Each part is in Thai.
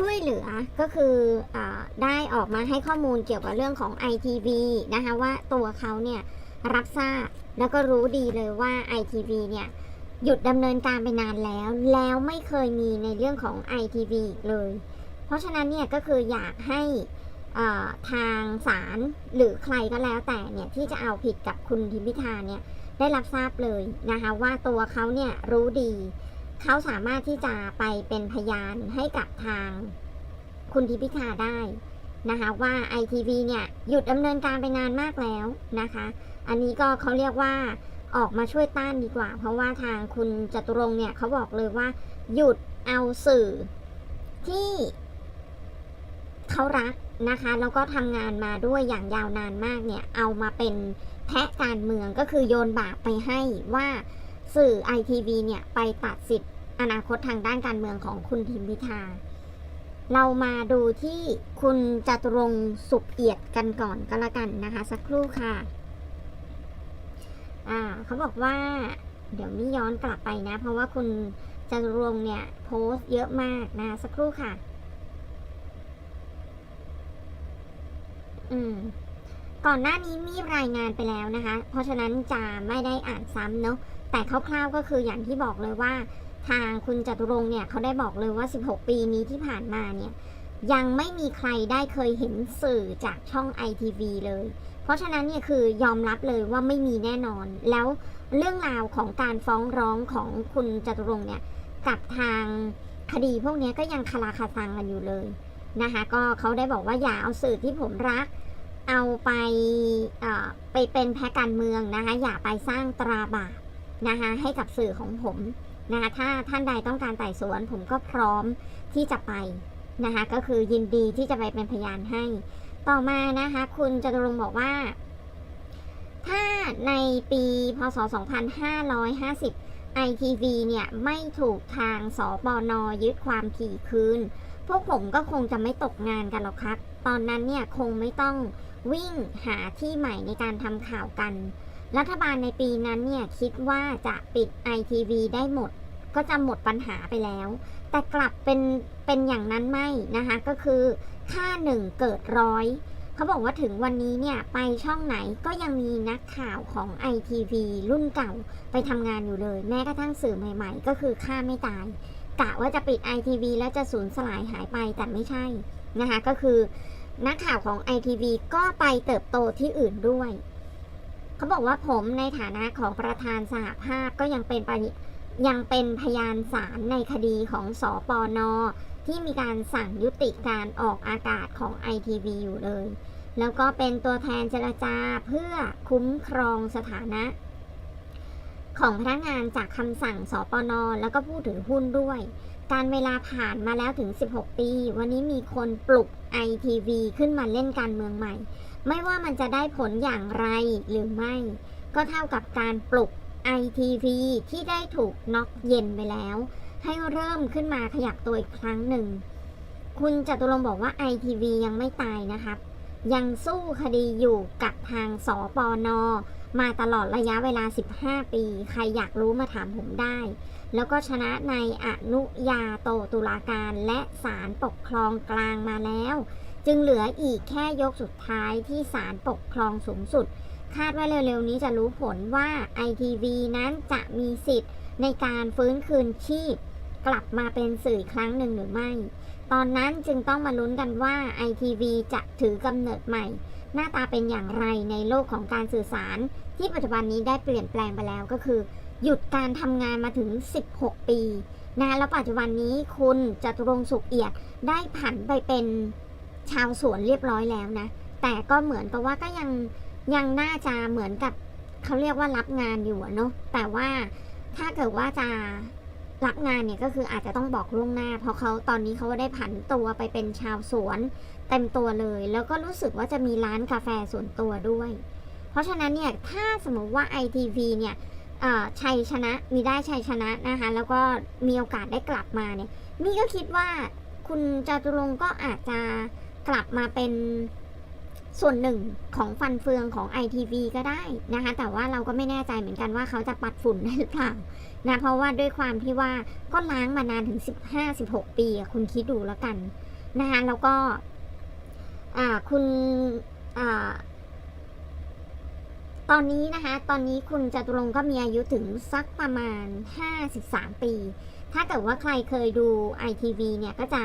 ช่วยเหลือก็คืออได้ออกมาให้ข้อมูลเกี่ยวกับเรื่องของ ITV นะคะว่าตัวเขาเนี่ยรับทราบแล้วก็รู้ดีเลยว่า ITV เนี่ยหยุดดำเนินการไปนานแล้ว แล้วไม่เคยมีในเรื่องของ ITV อีกเลย เพราะฉะนั้นเนี่ยก็คืออยากให้ทางศาลหรือใครก็แล้วแต่เนี่ยที่จะเอาผิดกับคุณทิมพิธาเนี่ยได้รับทราบเลยนะคะว่าตัวเขาเนี่ยรู้ดี เขาสามารถที่จะไปเป็นพยานให้กับทางคุณทิพิธาได้นะคะว่า ITV เนี่ยหยุดดำเนินการไปนานมากแล้วนะคะ อันนี้ก็เขาเรียกว่าออกมาช่วยต้านดีกว่า เพราะว่าทางคุณจตุรงเนี่ยเขาบอกเลยว่า หยุดเอาสื่อที่เขารักนะคะแล้วก็ทำงานมาด้วยอย่างยาวนานมากเนี่ยเอามาเป็นแพะการเมืองก็คือโยนบาปไปให้ว่าสื่อ ITV เนี่ยไปตัดสิทธิ์ อนาคตทางด้านการเมืองของคุณทิมพิธา เรามาดูที่คุณจตุรงสุขเอียดกันก่อนก็แล้วกันนะคะ สักครู่ค่ะ อ่าเขาบอกว่า เดี๋ยวนี้ย้อนกลับไปนะ เพราะว่าคุณจตุรงเนี่ยโพสต์เยอะมากนะสักครู่ค่ะ อืมก่อนหน้านี้มีรายงานไปแล้วนะคะ เพราะฉะนั้นจะไม่ได้อ่านซ้ำเนาะ แต่คร่าวๆก็คืออย่างที่บอกเลยว่า ทางคุณจตุรงเนี่ยเขาได้บอกเลยว่า 16 ปีนี้ที่ผ่านมาเนี่ยยังไม่มีใครได้เคยเห็นสื่อจากช่อง ITV เลย เพราะฉะนั้นเนี่ยคือยอมรับเลยว่าไม่มีแน่นอน แล้วเรื่องราวของการฟ้องร้องของคุณจตุรงเนี่ยกับทางคดีพวกนี้ก็ยังคาราคาซังกันอยู่เลยนะคะก็เขาได้บอกว่าอย่าเอาสื่อที่ผมรัก เอาไปเอ่อไปเป็นแพ้การเมืองนะคะอย่าไปสร้างตราบาปนะคะให้กับสื่อของผม นะคะถ้าท่านใดต้องการไต่สวน ผมก็พร้อมที่จะไปนะคะก็คือยินดีที่จะไปเป็นพยานให้ ต่อมานะคะคุณจตุรงบอกว่า ถ้าในปีพศ 2550 ITV เนี่ยไม่ถูกทางสปนยึดความถี่คืน พวกผมก็คงจะไม่ตกงานกันหรอกครับ ตอนนั้นเนี่ยคงไม่ต้องวิ่งหาที่ใหม่ในการทำข่าวกัน รัฐบาลในปีนั้นเนี่ยคิดว่าจะปิด ITV ได้หมด ก็จะหมดปัญหาไปแล้ว แต่กลับเป็นเป็นอย่างนั้นไม่นะคะก็คือค่าหนึ่งเกิดร้อยเขาบอกว่าถึงวันนี้เนี่ยไปช่องไหนก็ยังมีนักข่าวของ ITV รุ่นเก่าไปทำงานอยู่เลย แม้กระทั่งสื่อใหม่ ๆ ก็คือค่าไม่ตายกะว่าจะปิด ITV แล้วจะสูญสลายหายไปแต่ไม่ใช่นะคะก็คือนักข่าวของ ITV ก็ไปเติบโตที่อื่นด้วย เขาบอกว่าผมในฐานะของประธานสหภาพก็ยังเป็นป ยังเป็นพยานศาลในคดีของสอปอนอที่มีการสั่งยุติการออกอากาศของ ITV อยู่เลย แล้วก็เป็นตัวแทนเจรจาเพื่อคุ้มครองสถานะ ของพนักงานจากคำสั่งสปน แล้วก็ผู้ถือหุ้นด้วย การเวลาผ่านมาแล้วถึง 16 ปี วันนี้มีคนปลุก ITV ขึ้นมาเล่นการเมืองใหม่ ไม่ว่ามันจะได้ผลอย่างไรหรือไม่ ก็เท่ากับการปลุก ITV ที่ได้ถูกน็อกเย็นไปแล้ว ให้เริ่มขึ้นมาขยับตัวอีกครั้งหนึ่ง คุณจตุรงบอกว่า ITV ยังไม่ตายนะครับ ยังสู้คดีอยู่กับทางสปนมาตลอดระยะเวลา 15 ปี ใครอยากรู้มาถามผมได้ แล้วก็ชนะในอนุญาโตตุลาการและศาลปกครองกลางมาแล้ว จึงเหลืออีกแค่ยกสุดท้ายที่ศาลปกครองสูงสุด คาดว่าเร็วๆนี้จะรู้ผลว่า ITV นั้นจะมีสิทธิ์ในการฟื้นคืนชีพ กลับมาเป็นสื่อครั้งหนึ่งหรือไม่ ตอนนั้นจึงต้องมาลุ้นกันว่า ITV จะถือกำเนิดใหม่ หน้าตาเป็นอย่างไรในโลกของการสื่อสาร ที่ปัจจุบันนี้ได้เปลี่ยนแปลงไปแล้วก็คือ หยุดการทำงานมาถึง 16 ปีนะแล้วปัจจุบันนี้คุณจตุรงสุขเอียดได้ผันไปเป็นชาวสวนเรียบร้อยแล้วนะ แต่ก็เหมือนกับว่าก็ยัง ยังน่าจะเหมือนกับเขาเรียกว่ารับงานอยู่เนาะแต่ว่าถ้าเกิดว่าจะรับงานเนี่ยก็คืออาจจะต้องบอกล่วงหน้า เพราะเขาตอนนี้เขาได้ผันตัวไปเป็นชาวสวนเต็มตัวเลย แล้วก็รู้สึกว่าจะมีร้านกาแฟส่วนตัวด้วย เพราะฉะนั้นเนี่ยถ้าสมมติว่า ITV เนี่ยชัยชนะมีได้ชัยชนะนะคะ แล้วก็มีโอกาสได้กลับมาเนี่ยนี่ก็คิดว่าคุณจตุรงก็อาจจะกลับมาเป็น ส่วนหนึ่งของฟันเฟืองของ ITV ก็ได้นะคะ แต่ว่าเราก็ไม่แน่ใจเหมือนกันว่าเขาจะปัดฝุ่นได้หรือเปล่านะเพราะว่าด้วยความที่ว่าก็ล้างมานานถึง 15-16 ปีคุณคิดดูแล้วกันนะคะแล้วก็คุณอตอนนี้นะคะ ตอนนี้คุณจตุรงก็มีอายุถึงสักประมาณ 53 ปี ถ้าเกิดว่าใครเคยดู ITV เนี่ยก็จะ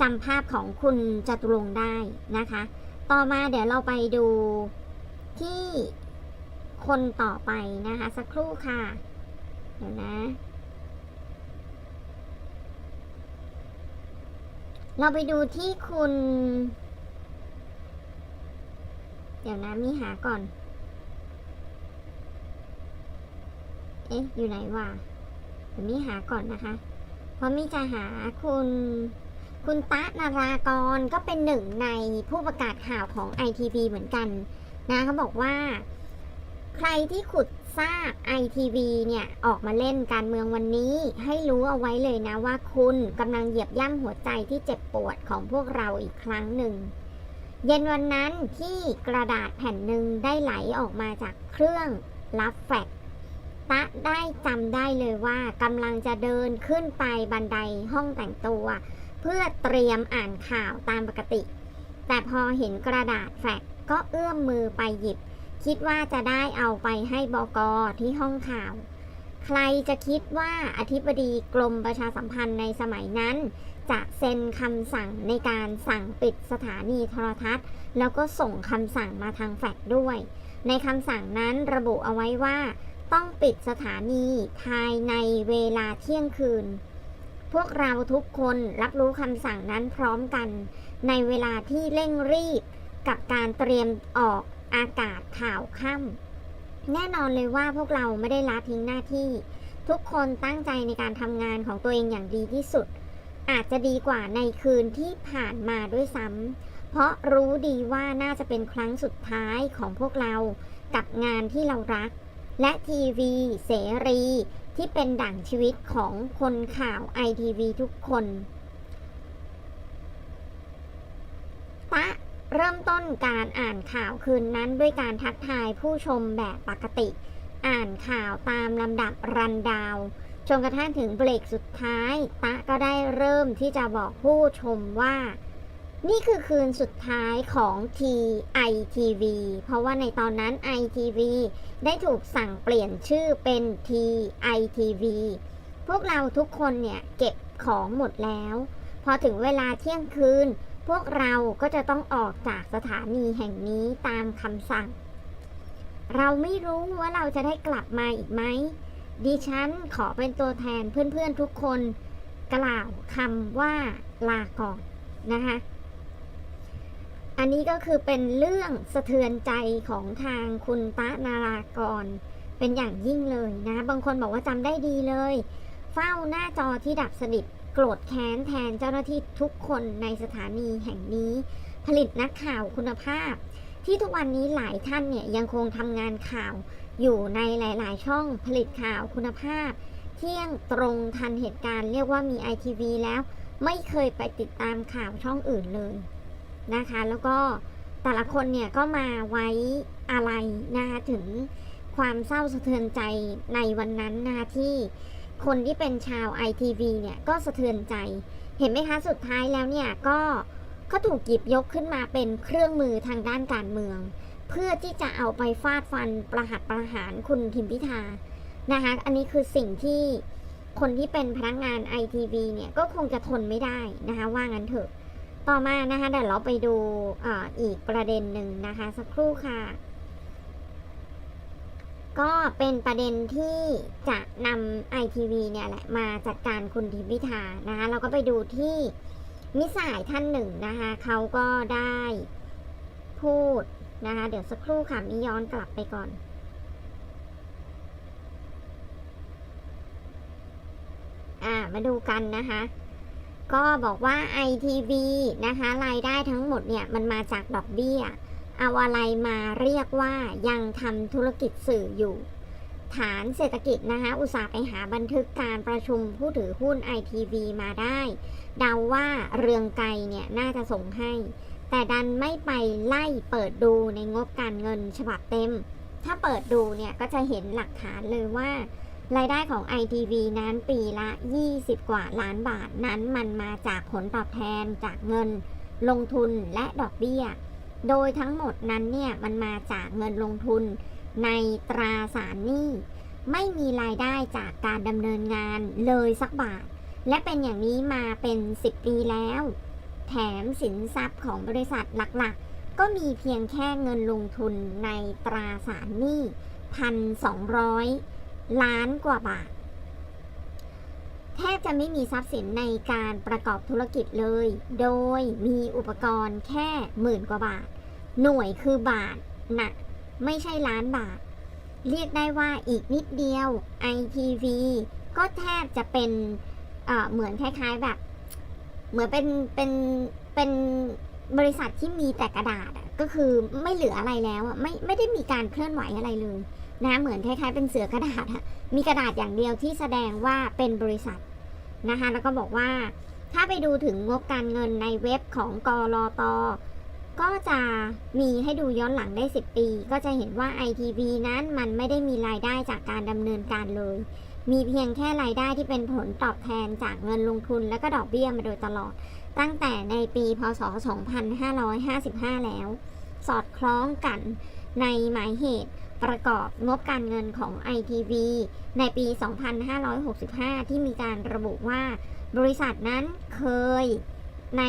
จำภาพของคุณจตุรงได้นะคะ ต่อมาเดี๋ยวเราไปดูที่คนต่อไปนะคะ สักครู่ค่ะ เดี๋ยวนะ เราไปดูที่คุณ เดี๋ยวนะมีหาก่อน เอ๊ะ อยู่ไหนวะเดี๋ยวมีหาก่อนนะคะ เพราะมีจะหาคุณ คุณตะนารากรก็เป็นหนึ่งในผู้ประกาศข่าวของ ITV เหมือนกันนะเขาบอกว่า ใครที่ขุดซาก ITV เนี่ย ออกมาเล่นการเมืองวันนี้ ให้รู้เอาไว้เลยนะว่าคุณกำลังเหยียบย่ำหัวใจที่เจ็บปวดของพวกเราอีกครั้งหนึ่ง เย็นวันนั้นที่กระดาษแผ่นหนึ่งได้ไหลออกมาจากเครื่องรับแฟกซ์ตะได้จำได้เลยว่ากำลังจะเดินขึ้นไปบันไดห้องแต่งตัว เพื่อเตรียมอ่านข่าวตามปกติ แต่พอเห็นกระดาษแฟกก็เอื้อมมือไปหยิบ คิดว่าจะได้เอาไปให้บกที่ห้องข่าว ใครจะคิดว่าอธิบดีกรมประชาสัมพันธ์ในสมัยนั้น จะเซ็นคำสั่งในการสั่งปิดสถานีโทรทัศน์ แล้วก็ส่งคำสั่งมาทางแฟกด้วย ในคำสั่งนั้นระบุเอาไว้ว่าต้องปิดสถานีภายในเวลาเที่ยงคืน พวกเราทุกคนรับรู้คำสั่งนั้นพร้อมกัน ในเวลาที่เร่งรีบกับการเตรียมออกอากาศข่าวค่ำแน่นอนเลยว่าพวกเราไม่ได้ละทิ้งหน้าที่ ทุกคนตั้งใจในการทำงานของตัวเองอย่างดีที่สุด อาจจะดีกว่าในคืนที่ผ่านมาด้วยซ้ำเพราะรู้ดีว่าน่าจะเป็นครั้งสุดท้ายของพวกเรากับงานที่เรารัก และทีวี เสรี ที่เป็นดั่งชีวิตของคนข่าวไอทีวีทุกคนตะเริ่มต้นการอ่านข่าวคืนนั้นด้วยการทักทายผู้ชมแบบปกติ อ่านข่าวตามลำดับรันดาวจนกระทั่งถึงเบรกสุดท้าย ตะก็ได้เริ่มที่จะบอกผู้ชมว่า นี่คือคืนสุดท้ายของ TITV เพราะว่าในตอนนั้น ITV ได้ถูกสั่งเปลี่ยนชื่อเป็น TITV พวกเราทุกคนเนี่ยเก็บของหมดแล้ว พอถึงเวลาเที่ยงคืน พวกเราก็จะต้องออกจากสถานีแห่งนี้ตามคำสั่ง เราไม่รู้ว่าเราจะได้กลับมาอีกไหม ดิฉันขอเป็นตัวแทนเพื่อนๆทุกคน กล่าวคำว่าลาก่อนนะคะ อันนี้ก็คือเป็นเรื่องสะเทือนใจของทางคุณตะนารากร เป็นอย่างยิ่งเลยนะ บางคนบอกว่าจำได้ดีเลย เฝ้าหน้าจอที่ดับสนิทโกรธแค้นแทนเจ้าหน้าที่ทุกคนในสถานีแห่งนี้ ผลิตนักข่าวคุณภาพ ที่ทุกวันนี้หลายท่านเนี่ยยังคงทำงานข่าวอยู่ในหลาย ๆ ช่องผลิตข่าวคุณภาพ เที่ยงตรงทันเหตุการณ์เรียกว่ามี ITV แล้ว ไม่เคยไปติดตามข่าวช่องอื่นเลย นะคะ แล้วก็แต่ละคนเนี่ยก็มาไว้อะไรนะคะถึงความเศร้าสะเทือนใจในวันนั้นนะคะที่คนที่เป็นชาว ITV เนี่ย ก็สะเทือนใจ เห็นไหมคะ สุดท้ายแล้วเนี่ยก็ก็ถูกหยิบยกขึ้นมาเป็นเครื่องมือทางด้านการเมือง เพื่อที่จะเอาไปฟาดฟันประหัตประหารคุณทิมพิธานะคะอันนี้คือสิ่งที่คนที่เป็นพนักงาน ITV เนี่ย ก็คงจะทนไม่ได้นะคะว่างั้นเถอะ ต่อมานะคะเดี๋ยวเราไปดูออีกประเด็นหนึ่งนะคะ สักครู่ค่ะ ก็เป็นประเด็นที่จะนำ ITV เนี่ยแหละมาจัดการคุณทิมพิธานะคะเราก็ไปดูที่มิสายท่านหนึ่งนะคะเขาก็ได้พูดนะคะ เดี๋ยวสักครู่ค่ะมีย้อนกลับไปก่อนอ่ามาดูกันนะคะ ก็บอกว่า ITV นะคะรายได้ทั้งหมดเนี่ยมันมาจากดอกเบี้ย เอาอะไรมาเรียกว่ายังทำธุรกิจสื่ออยู่ ฐานเศรษฐกิจนะคะอุตสาห์ไปหาบันทึกการประชุมผู้ถือหุ้น ITV มาได้ เดาว่าเรืองไกรเนี่ยน่าจะส่งให้ แต่ดันไม่ไปไล่เปิดดูในงบการเงินฉบับเต็ม ถ้าเปิดดูเนี่ยก็จะเห็นหลักฐานเลยว่า รายได้ของ ITV นั้นปีละ 20 กว่าล้านบาทนั้นมันมาจากผลตอบแทนจากเงิน ลงทุนและดอกเบี้ย โดยทั้งหมดนั้นเนี่ยมันมาจากเงินลงทุน ในตราสารหนี้ ไม่มีรายได้จากการดำเนินงานเลยสักบาท และเป็นอย่างนี้มาเป็น 10 ปีแล้ว แถมสินทรัพย์ของบริษัทหลักๆ ก็มีเพียงแค่เงินลงทุนในตราสารหนี้พันสองร้อย ล้านกว่าบาท แทบจะไม่มีทรัพย์สินในการประกอบธุรกิจเลย โดยมีอุปกรณ์แค่หมื่นกว่าบาท หน่วยคือบาทหนักไม่ใช่ล้านบาท เรียกได้ว่าอีกนิดเดียว ITV ก็แทบจะเป็นเหมือนคล้ายๆแบบ เหมือนเป็นเป็นเป็นบริษัทที่มีแต่กระดาษก็คือไม่เหลืออะไรแล้วไม่ไม่ได้มีการเคลื่อนไหวอะไรเลย นะเหมือนคล้ายๆเป็นเสือกระดาษมีกระดาษอย่างเดียวที่แสดงว่าเป็นบริษัทนะคะแล้วก็บอกว่าถ้าไปดูถึงงบการเงินในเว็บของกรอตก็จะมีให้ดูย้อนหลังได้ 10 ปี ก็จะเห็นว่า ITV นั้นมันไม่ได้มีรายได้จากการดำเนินการเลย มีเพียงแค่รายได้ที่เป็นผลตอบแทนจากเงินลงทุนและก็ดอกเบี้ยมาโดยตลอด ตั้งแต่ในปีพศ 2555 แล้ว สอดคล้องกันในหมายเหตุ ประกอบงบการเงินของ ITV ในปี 2565 ที่มีการระบุว่า บริษัทนั้นเคยใน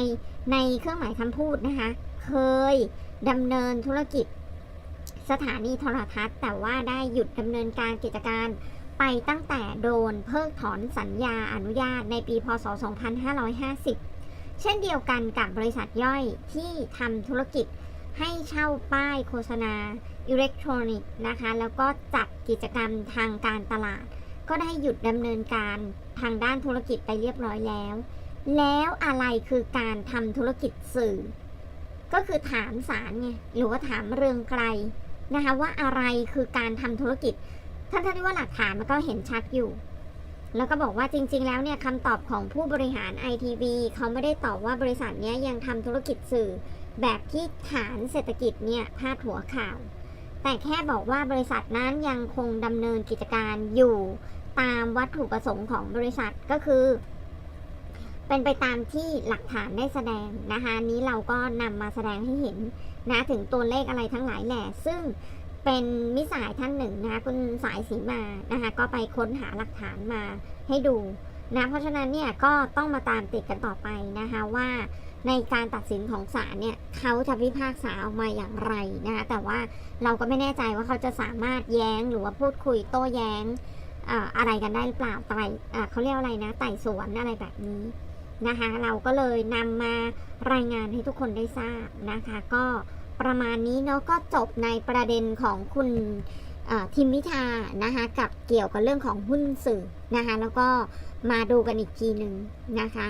ในเครื่องหมายคำพูดนะคะ เคยดำเนินธุรกิจสถานีโทรทัศน์ แต่ว่าได้หยุดดำเนินการกิจการไปตั้งแต่โดนเพิกถอนสัญญาอนุญาตในปี พศ 2550 เช่นเดียวกันกับบริษัทย่อยที่ทำธุรกิจ ให้เช่าป้ายโฆษณาอิเล็กทรอนิกส์นะคะ แล้วก็จัดกิจกรรมทางการตลาด ก็ได้หยุดดำเนินการทางด้านธุรกิจไปเรียบร้อยแล้ว แล้วอะไรคือการทำธุรกิจสื่อ ก็คือถามสารไงหรือว่าถามเรืองไกลนะคะว่าอะไรคือการทำธุรกิจ ท่านท่านที่ว่าหลักฐานมันก็เห็นชัดอยู่ แล้วก็บอกว่าจริง ๆ แล้วเนี่ยคำตอบของผู้บริหาร ITV เขาไม่ได้ตอบว่าบริษัทนี้ยังทำธุรกิจสื่อ แบบที่ฐานเศรษฐกิจเนี่ยพาดหัวข่าว แต่แค่บอกว่าบริษัทนั้นยังคงดำเนินกิจการอยู่ตามวัตถุประสงค์ของบริษัทก็คือ เป็นไปตามที่หลักฐานได้แสดงนะคะนนี้เราก็นำมาแสดงให้เห็นนะถึงตัวเลขอะไรทั้งหลายแหละ ซึ่งเป็นมิสายท่านหนึ่งนะคะคุณสายสีมานะคะก็ไปค้นหาหลักฐานมาให้ดูนะเพราะฉะนั้นเนี่ยก็ต้องมาตามติดกันต่อไปนะคะว่า ในการตัดสินของศาลเนี่ยเขาจะพิพากษาออกมาอย่างไรนะคะแต่ว่าเราก็ไม่แน่ใจว่าเขาจะสามารถแย้งหรือว่าพูดคุยโต้แย้งอะไรกันได้หรือเปล่าไต่เขาเรียกอะไรนะไต่สวนอะไรแบบนี้นะคะ เราก็เลยนำมารายงานให้ทุกคนได้ทราบนะคะ ก็ประมาณนี้เนาะก็จบในประเด็นของคุณทิมพิธานะคะกับเกี่ยวกับเรื่องของหุ้นสื่อนะคะ แล้วก็มาดูกันอีกทีหนึ่งนะคะ